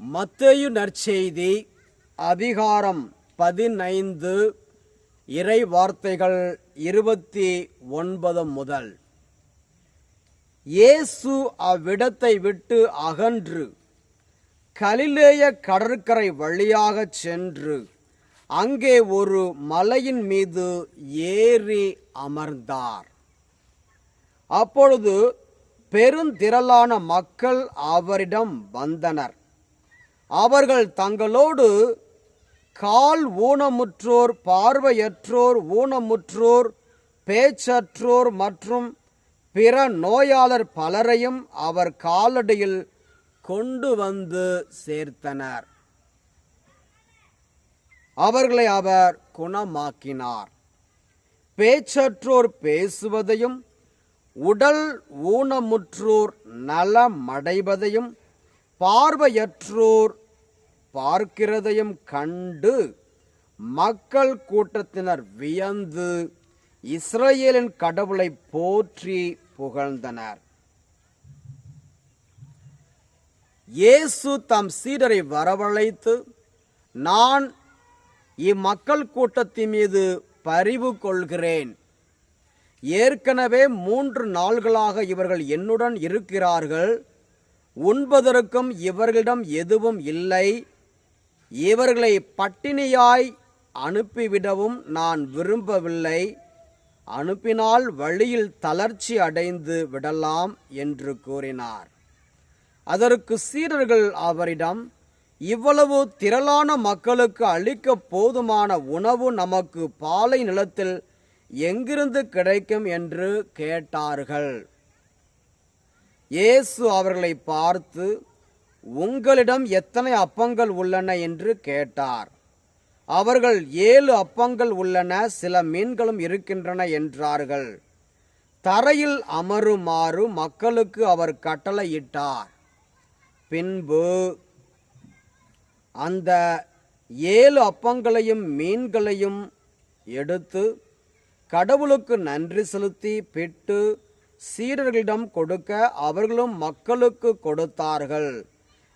மத்தேயு நற்செய்தி அதிகாரம் பதினைந்து இறை வார்த்தைகள் இருபத்தி ஒன்பது முதல். இயேசு அவ்விடத்தை விட்டு அகன்று கலிலேய கடற்கரை வழியாகச் சென்று அங்கே ஒரு மலையின் மீது ஏறி அமர்ந்தார். அப்பொழுது பெருந்திரளான மக்கள் அவரிடம் வந்தனர். அவர்கள் தங்களோடு கால் ஊனமுற்றோர் பார்வையற்றோர் ஊனமுற்றோர் பேச்சற்றோர் மற்றும் பிற நோயாளர் பலரையும் அவர் காலடியில் கொண்டு வந்து சேர்த்தனர். அவர்களை அவர் குணமாக்கினார். பேச்சற்றோர் பேசுவதையும் உடல் ஊனமுற்றோர் நலமடைவதையும் பார்வையற்றோர் பார்க்கிறதையும் கண்டு மக்கள் கூட்டத்தினர் வியந்து இஸ்ரேலின் கடவுளை போற்றி புகழ்ந்தனர். இயேசு தம் சீடரை வரவழைத்து நான் இம்மக்கள் கூட்டத்தின் மீது பரிவு கொள்கிறேன். ஏற்கனவே மூன்று நாள்களாக இவர்கள் என்னுடன் இருக்கிறார்கள். உண்பதற்கும் இவர்களிடம் எதுவும் இல்லை. இவர்களை பட்டினியாய் அனுப்பிவிடவும் நான் விரும்பவில்லை. அனுப்பினால் வழியில் தளர்ச்சி அடைந்து விடலாம் என்று கூறினார். அதற்கு சீரர்கள் அவரிடம் இவ்வளவு திரளான மக்களுக்கு அளிக்க போதுமான உணவு நமக்கு பாலை நிலத்தில் எங்கிருந்து கிடைக்கும்? என்று கேட்டார்கள். இயேசு அவர்களை பார்த்து உங்களிடம் எத்தனை அப்பங்கள் உள்ளன? என்று கேட்டார். அவர்கள் ஏழு அப்பங்கள் உள்ளன சில மீன்களும் இருக்கின்றன என்றார்கள். தரையில் அமருமாறு மக்களுக்கு அவர் கட்டளையிட்டார். பின்பு அந்த ஏழு அப்பங்களையும் மீன்களையும் எடுத்து கடவுளுக்கு நன்றி செலுத்தி பிட்டு சீடர்களிடம் கொடுக்க அவர்களும் மக்களுக்கு கொடுத்தார்கள்.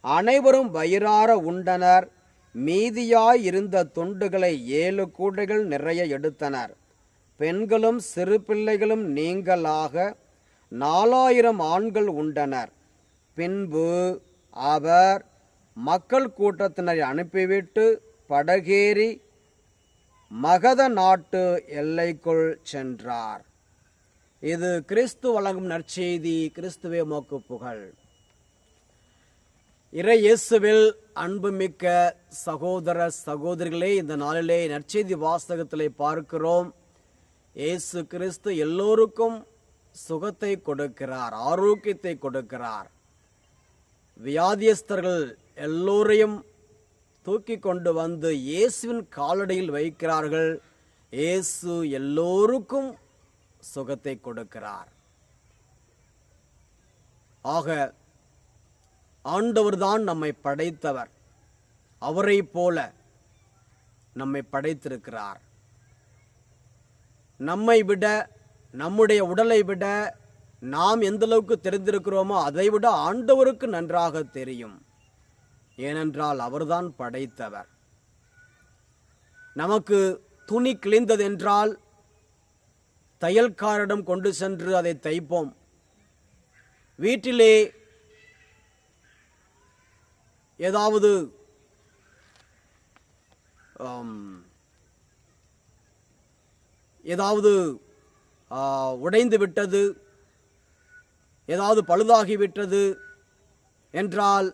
அனைவரும் வயிறார உண்டனர். மீதியாய் இருந்த துண்டுகளை ஏழு கூடைகள் நிறைய எடுத்தனர். பெண்களும் சிறு பிள்ளைகளும் நீங்களாக நாலாயிரம் ஆண்கள் உண்டனர். பின்பு அவர் மக்கள் கூட்டத்தினரை அனுப்பிவிட்டு படகேறி மகத நாட்டு எல்லைக்குள் சென்றார். இது கிறிஸ்து வழங்கும் நற்செய்தி கிறிஸ்துவே மோக்கு புகழ். இறை இயேசுவில் அன்புமிக்க சகோதர சகோதரிகளே இந்த நாளிலே நற்செய்தி வாசகத்திலே பார்க்கிறோம். இயேசு கிறிஸ்து எல்லோருக்கும் சுகத்தை கொடுக்கிறார் ஆரோக்கியத்தை கொடுக்கிறார். வியாதியஸ்தர்கள் எல்லோரையும் தூக்கி கொண்டு வந்து இயேசுவின் காலடியில் வைக்கிறார்கள். இயேசு எல்லோருக்கும் சுகத்தை கொடுக்கிறார். ஆக ஆண்டவர்தான் நம்மை படைத்தவர். அவரை போல நம்மை படைத்திருக்கிறார். நம்மை விட நம்முடைய உடலை விட நாம் எந்த அளவுக்கு தெரிந்திருக்கிறோமோ அதை விட ஆண்டவருக்கு நன்றாக தெரியும். ஏனென்றால் அவர்தான் படைத்தவர். நமக்கு துணி கிழிந்ததென்றால் தையல்காரிடம் கொண்டு சென்று அதை தைப்போம். வீட்டிலே ஏதாவது ஏதாவது உடைந்து விட்டது ஏதாவது பழுதாகி விட்டது என்றால்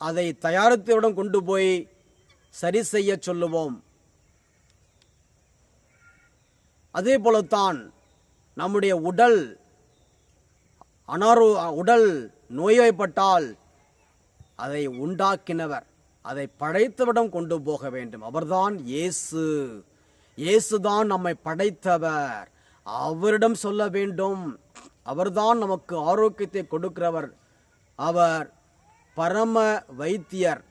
அதை தயாரித்தவுடன் கொண்டு போய் சரி செய்ய சொல்லுவோம். அதே போலத்தான் நம்முடைய உடல் அனாரோ உடல் நோய்வாய்ப்பட்டால் அதை உண்டாக்கினவர் அதை படைத்தவிடம் கொண்டு போக வேண்டும். அவர்தான் இயேசு. இயேசுதான் நம்மை படைத்தவர். அவரிடம் சொல்ல வேண்டும். அவர்தான் நமக்கு ஆரோக்கியத்தை கொடுக்கிறவர். அவர் பரம வைத்தியர்.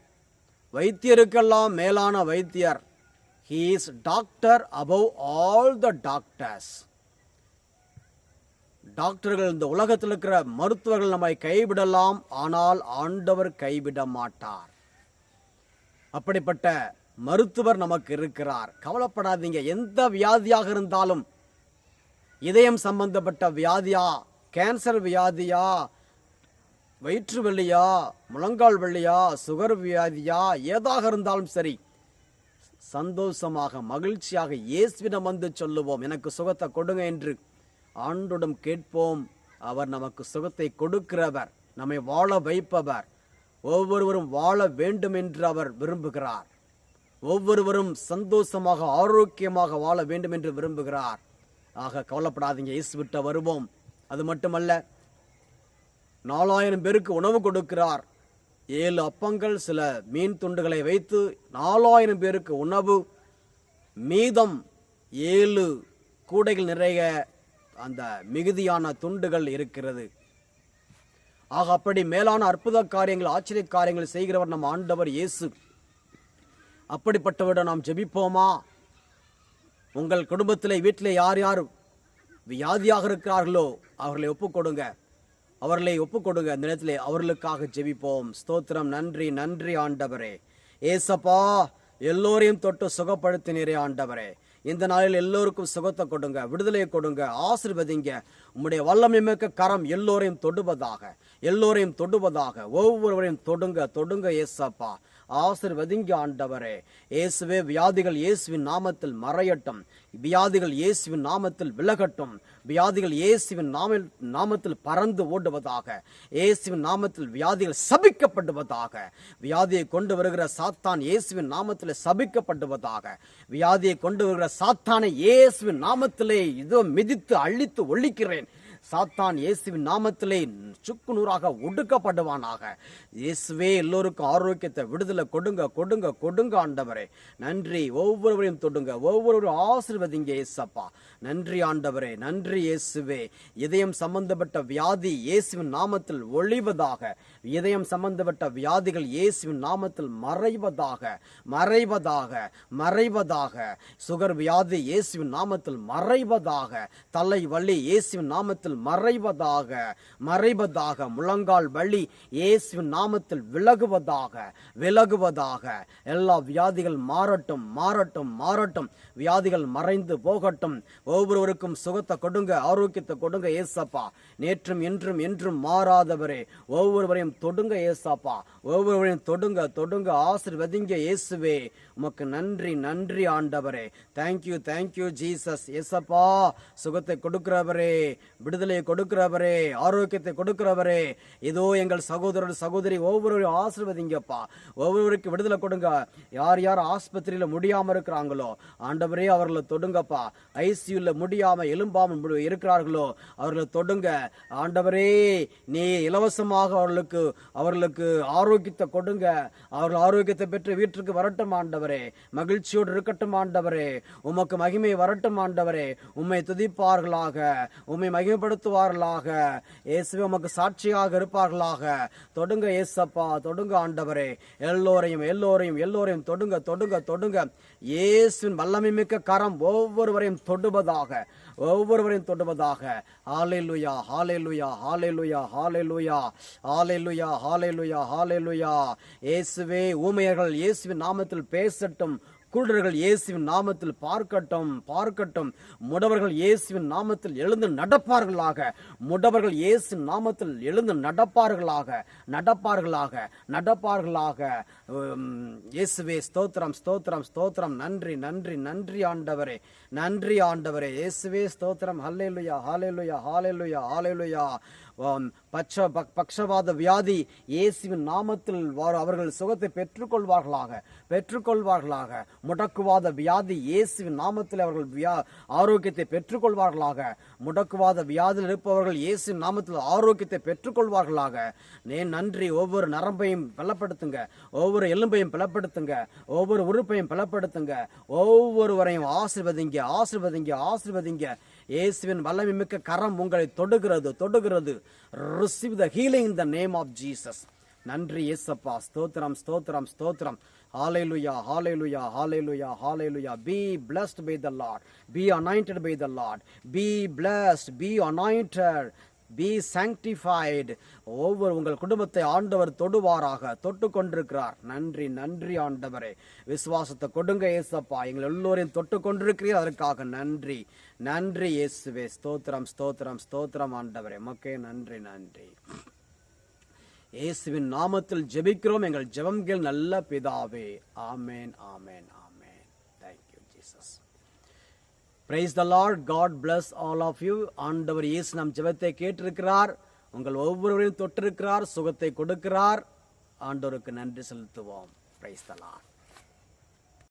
வைத்தியருக்கெல்லாம் மேலான வைத்தியர். He is doctor above all the doctors டாக்டர்கள் இந்த உலகத்தில் இருக்கிற மருத்துவர்கள் நம்மை கைவிடலாம் ஆனால் ஆண்டவர் கைவிட மாட்டார். அப்படிப்பட்ட மருத்துவர் நமக்கு இருக்கிறார். கவலைப்படாதீங்க எந்த வியாதியாக இருந்தாலும் இதயம் சம்பந்தப்பட்ட வியாதியா கேன்சர் வியாதியா வயிற்று வெள்ளியா முழங்கால் வெள்ளியா சுகர் வியாதியா ஏதாக இருந்தாலும் சரி சந்தோஷமாக மகிழ்ச்சியாக இயேசுவிடம் வந்து சொல்லுவோம். எனக்கு சுகத்தை கொடுங்க என்று ஆண்டுடன் கேட்போம். அவர் நமக்கு சுகத்தை கொடுக்கிறவர். நம்மை வாழ வைப்பவர். ஒவ்வொருவரும் வாழ வேண்டும் என்று அவர் விரும்புகிறார். ஒவ்வொருவரும் சந்தோஷமாக ஆரோக்கியமாக வாழ வேண்டும் என்று விரும்புகிறார். ஆக கவலைப்படாதீங்க இயேசு விட்ட வருவோம். அது மட்டுமல்ல நாலாயிரம் பேருக்கு உணவு கொடுக்கிறார். ஏழு அப்பங்கள் சில மீன் துண்டுகளை வைத்து நாலாயிரம் பேருக்கு உணவு. மீதம் ஏழு கூடைகள் நிறைய அந்த மிகுதியான துண்டுகள் இருக்கிறது. ஆக அப்படி மேலான அற்புத காரியங்கள் ஆச்சரிய காரியங்கள் செய்கிறவர் நம் ஆண்டவர் இயேசு. அப்படிப்பட்டவரிடம் நாம் ஜெபிப்போமா? உங்கள் குடும்பத்தில் வீட்டில் யார் யார் வியாதியாக இருக்கிறார்களோ அவர்களை ஒப்புக்கொடுங்க. அவர்களை ஒப்புக்கொடுங்க. இந்த நேரத்திலே அவர்களுக்காக ஜெபிப்போம். ஸ்தோத்திரம். நன்றி நன்றி ஆண்டவரே. ஏசப்பா எல்லோரையும் தொட்டு சுகப்படுத்தினீரே ஆண்டவரே. இந்த நாளில் எல்லோருக்கும் சுகத்தை கொடுங்க விடுதலையை கொடுங்க ஆசிர்வதிங்க. உம்முடைய வல்லமை மிக்க கரம் எல்லோரையும் தொடுவதாக எல்லோரையும் தொடுவதாக ஒவ்வொருவரையும் தொடுங்க தொடுங்க ஏசப்பா ஆசிர்வதிங்க ஆண்டவரே. இயேசுவே வியாதிகள் இயேசுவின் நாமத்தில் மறையட்டும். வியாதிகள் இயேசுவின் நாமத்தில் விலகட்டும். வியாதிகள் இயேசுவின் நாம நாமத்தில் பறந்து ஓடுவதாக. இயேசுவின் நாமத்தில் வியாதிகள் சபிக்கப்படுவதாக. வியாதியை கொண்டு வருகிற சாத்தான் இயேசுவின் நாமத்தில் சபிக்கப்படுவதாக. வியாதியை கொண்டு வருகிற சாத்தானை இயேசுவின் நாமத்திலே இதோ மிதித்து அழித்து ஒழிக்கிறேன். சாத்தான் இயேசுவின் நாமத்திலே சுக்கு நூறாக ஒடுக்கப்படுவானாக. இயேசுவே எல்லோருக்கும் ஆரோக்கியத்தை விடுதலை கொடுங்க கொடுங்க கொடுங்க ஆண்டவரே. நன்றி ஒவ்வொருவரையும் தொடுங்க ஒவ்வொருவரும் ஆசிர்வதிங்க இயேசப்பா. நன்றி ஆண்டவரே நன்றி இயேசுவே. இதயம் சம்பந்தப்பட்ட வியாதி இயேசுவின் நாமத்தில் ஒளிவதாக இதயம் சம்பந்தப்பட்ட வியாதிகள் இயேசுவின் நாமத்தில் மறைவதாக மறைவதாக மறைவதாக. சுகர் வியாதி இயேசுவின் நாமத்தில் மறைவதாக தலை வலி இயேசுவின் நாமத்தில் மறைவதாக மறைவதாக முழங்கால் வழி இயேசுவின் நாமத்தில் விலகுவதாக விலகுவதாக. எல்லா வியாதிகள் மாறட்டும் மாறட்டும் மாறட்டும். வியாதிகள் மறைந்து போகட்டும். ஒவ்வொருவருக்கும் சுகத்தை கொடுங்க ஆரோக்கியத்தை கொடுங்க ஏசப்பா. நேற்றும் என்றும் என்றும் மாறாதவரே. ஒவ்வொருவரையும் தொடுங்க ஏசப்பா. ஒவ்வொருவரையும் தொடுங்க தொடுங்க ஆசிர்வதிங்க இயேசுவே. உமக்கு நன்றி நன்றி ஆண்டவரே. தேங்க்யூ தேங்க்யூ ஜீசஸ் ஏசப்பா சுகத்தை கொடுக்கிறவரே. விடுதலை விடுதலையை கொடுக்கிறவரே ஆரோக்கியத்தை கொடுக்கிறவரே. இதோ எங்கள் சகோதரர் சகோதரி ஒவ்வொருவரையும் ஆசிர்வதிங்கப்பா ஒவ்வொருவருக்கு விடுதலை கொடுங்க. யார் யார் ஆஸ்பத்திரியில முடியாமல் இருக்கிறாங்களோ ஆண்டவரே அவர்களை தொடுங்கப்பா. ஐசியூல முடியாமல் எலும்பாம இருக்கிறார்களோ அவர்களை தொடுங்க. ஆண்டவரே நீ இலவசமாக அவர்களுக்கு அவர்களுக்கு ஆரோக்கியத்தை கொடுங்க. அவர்கள் ஆரோக்கியத்தை பெற்று வீட்டிற்கு வரட்டும் ஆண்டவரே. மகிழ்ச்சியோடு இருக்கட்டும் ஆண்டவரே. உமக்கு மகிமை வரட்டும் ஆண்டவரே. உம்மை துதிப்பார்களாக. உம்மை மகிமைப்படுத்துவார்களாக இயேசுவே உமக்கு சாட்சியாக இருப்பார்களாக. தொடுங்க ஏசப்பா தொடுங்க ஆண்டவரே. எல்லோரையும் எல்லோரையும் எல்லோரையும் தொடுங்க தொடுங்க தொடுங்க. இயேசுவின் வல்லமை மிக்க கரம் ஒவ்வொருவரையும் தொடுவதாக ஒவ்வொருவரையும் தொடுவதாக. ஹாலே லுயா ஹாலே லுயா ஹாலே லுயா ஹாலே லுயா ஹாலே லுயா ஹாலே லுயா ஹாலே லுயா இயேசுவே ஊமையர்கள் இயேசுவின் நாமத்தில் பேசட்டும். குருடர்கள் இயேசுவின் நாமத்தில் பார்க்கட்டும் பார்க்கட்டும். முடவர்கள் இயேசுவின் நாமத்தில் எழுந்து நடப்பார்களாக. முடவர்கள் இயேசு நாமத்தில் எழுந்து நடப்பார்களாக. நடப்பார்களாக. நடப்பார்களாக. இயேசுவே ஸ்தோத்திரம் ஸ்தோத்திரம் ஸ்தோத்திரம். நன்றி நன்றி நன்றி ஆண்டவரே. நன்றி ஆண்டவரே. இயேசுவே ஸ்தோத்திரம். ஹல்லேலுயா ஹாலேலுயா ஹாலேலுயா ஹாலேலுயா பட்ச பக்- பக்ஷவாத வியாதி இயேசுவின் நாமத்தில் அவர்கள் சுகத்தை பெற்றுக்கொள்வார்களாக பெற்றுக்கொள்வார்களாக. முடக்குவாத வியாதி இயேசுவின் நாமத்தில் அவர்கள் வியா ஆரோக்கியத்தை பெற்றுக்கொள்வார்களாக. முடக்குவாத வியாதியில் இருப்பவர்கள் இயேசுவின் நாமத்தில் ஆரோக்கியத்தை பெற்றுக்கொள்வார்களாக. நே நன்றி. ஒவ்வொரு நரம்பையும் பலப்படுத்துங்க. ஒவ்வொரு எலும்பையும் பலப்படுத்துங்க. ஒவ்வொரு உறுப்பையும் பலப்படுத்துங்க. ஒவ்வொருவரையும் ஆசிர்வதிங்க ஆசிர்வதிங்க ஆசிர்வதிங்க. இயேசுவின் வல்லமை மிக்க கரம் உங்களை தொடுகிறது தொடுகிறது receive the healing the name of Jesus நன்றி ஏசப்பா ஸ்தோத்திரம் ஸ்தோத்திரம் ஸ்தோத்திரம் hallelujah hallelujah hallelujah hallelujah be blessed by the lord be anointed by the lord be blessed be anointed be sanctified ஒவ்வொரு உங்கள் குடும்பத்தை ஆண்டவர் தொடுவாராக தொட்டு கொண்டிருக்கிறார். நன்றி நன்றி ஆண்டவரே. விசுவாசத்தை கொடுங்க ஏசப்பா. எங்கள் எல்லோரையும் தொட்டு கொண்டிருக்கிறீர். அதற்காக நன்றி. நன்றி இயேசுவே. ஸ்தோத்திரம் ஸ்தோத்திரம் ஸ்தோத்திரம் ஆண்டவரே. மக்கே நன்றி நன்றி. இயேசுவின் நாமத்தில் ஜெபிக்கிறோம். எங்கள் ஜெபங்கள் நல்ல பிதாவே. ஆமேன் ஆமேன் ஆமேன். Thank you Jesus praise the lord God bless all of you ஆண்டவர் இயேசு நம் ஜெபத்தை கேட்டிருக்கிறார். உங்கள் ஒவ்வொருவரையும் தொட்டிருக்கிறார் சுகத்தை கொடுக்கிறார். ஆண்டவருக்கு நன்றி செலுத்துவோம். Price the Lord